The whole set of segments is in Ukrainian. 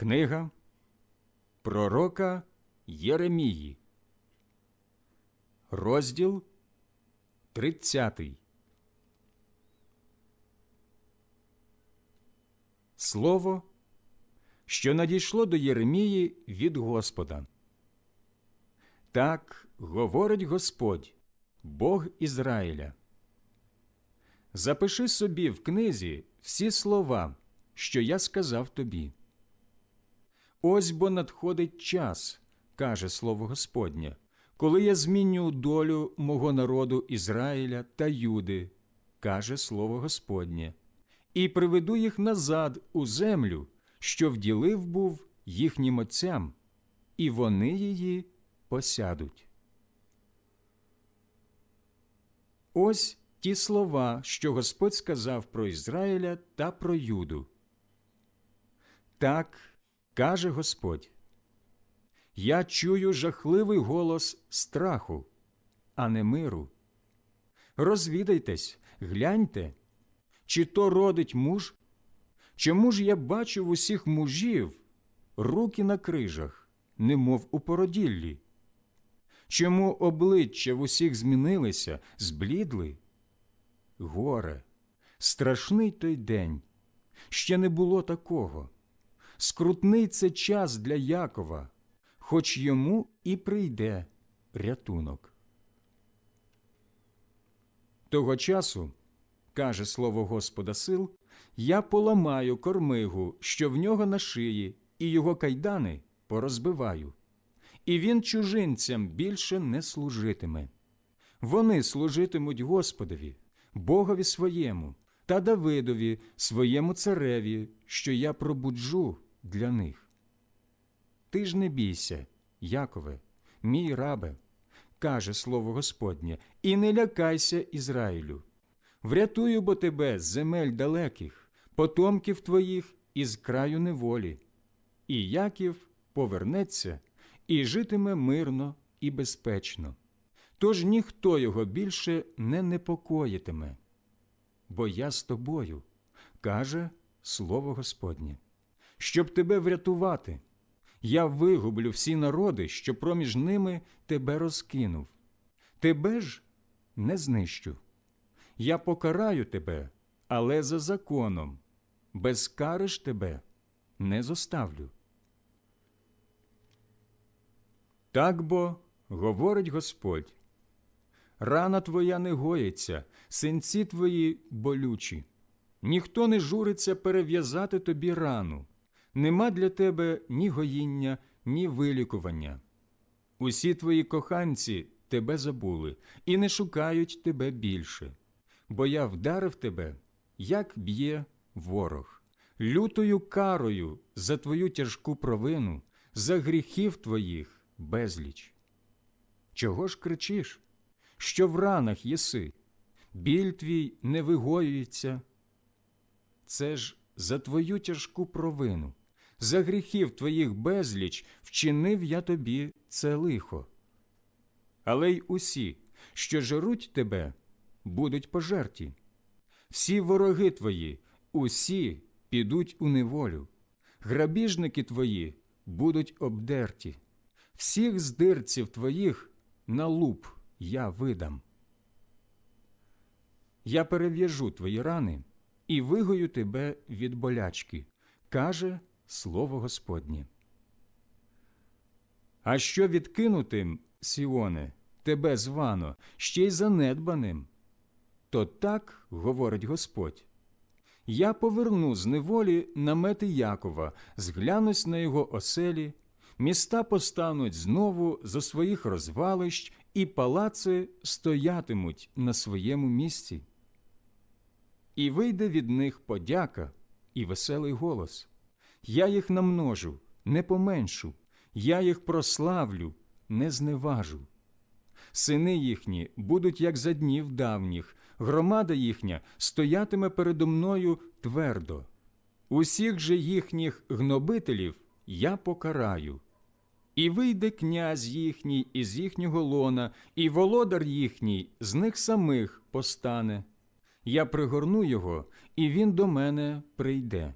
Книга Пророка Єремії, розділ 30. Слово, що надійшло до Єремії від Господа. Так говорить Господь, Бог Ізраїля. Запиши собі в книзі всі слова, що я сказав тобі. Ось бо надходить час, каже слово Господнє, коли я зміню долю мого народу Ізраїля та Юди, каже слово Господнє, і приведу їх назад у землю, що вділив був їхнім отцям, і вони її посядуть. Ось ті слова, що Господь сказав про Ізраїля та про Юду. Так каже Господь. Я чую жахливий голос страху, а не миру. Розвідайтесь, гляньте, чи то родить муж? Чому ж я бачу в усіх мужів руки на крижах, немов у породіллі? Чому обличчя в усіх змінилися, зблідли? Горе, страшний той день, ще не було такого. Скрутний це час для Якова, хоч йому і прийде рятунок. Того часу, каже слово Господа сил, я поламаю кормигу, що в нього на шиї, і його кайдани порозбиваю, і він чужинцям більше не служитиме. Вони служитимуть Господові, Богові своєму та Давидові, своєму цареві, що я пробуджу для них. Ти ж не бійся, Якове, мій рабе, каже слово Господнє, і не лякайся Ізраїлю. Врятую бо тебе з земель далеких, потомків твоїх із краю неволі. І Яків повернеться і житиме мирно і безпечно. Тож ніхто його більше не непокоїтиме. Бо я з тобою, каже слово Господнє, щоб тебе врятувати. Я вигублю всі народи, що проміж ними тебе розкинув. Тебе ж не знищу. Я покараю тебе, але за законом, без кари ж тебе не зоставлю. Так бо говорить Господь. Рана твоя не гоїться, синці твої болючі. Ніхто не журиться перев'язати тобі рану. Нема для тебе ні гоїння, ні вилікування. Усі твої коханці тебе забули і не шукають тебе більше, бо я вдарив тебе, як б'є ворог, лютою карою за твою тяжку провину, за гріхів твоїх безліч. Чого ж кричиш? Що в ранах єси, біль твій не вигоюється. Це ж за твою тяжку провину, за гріхів твоїх безліч вчинив я тобі це лихо. Але й усі, що жеруть тебе, будуть пожерті. Всі вороги твої, усі підуть у неволю, грабіжники твої будуть обдерті, всіх здирців твоїх на луп я видам. Я перев'яжу твої рани і вигою тебе від болячки, каже слово Господнє. А що відкинутим, Сіоне, тебе звано, ще й занедбаним? То так говорить Господь. Я поверну з неволі намети Якова, зглянусь на його оселі, міста постануть знову зо своїх розвалищ, і палаци стоятимуть на своєму місці. І вийде від них подяка і веселий голос. Я їх намножу, не поменшу, я їх прославлю, не зневажу. Сини їхні будуть, як за днів давніх, громада їхня стоятиме передо мною твердо. Усіх же їхніх гнобителів я покараю. І вийде князь їхній із їхнього лона, і володар їхній з них самих постане. Я пригорну його, і він до мене прийде.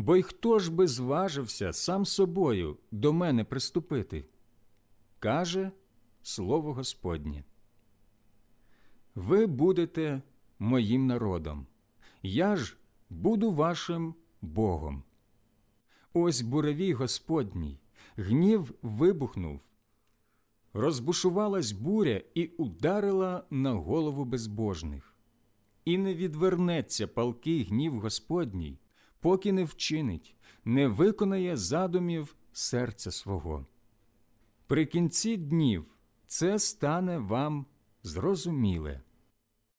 Бо й хто ж би зважився сам собою до мене приступити? Каже слово Господнє. Ви будете моїм народом, я ж буду вашим Богом. Ось буревій Господній, гнів вибухнув. Розбушувалась буря і ударила на голову безбожних. І не відвернеться палкий гнів Господній, поки не вчинить, не виконає задумів серця свого. При кінці днів це стане вам зрозуміле.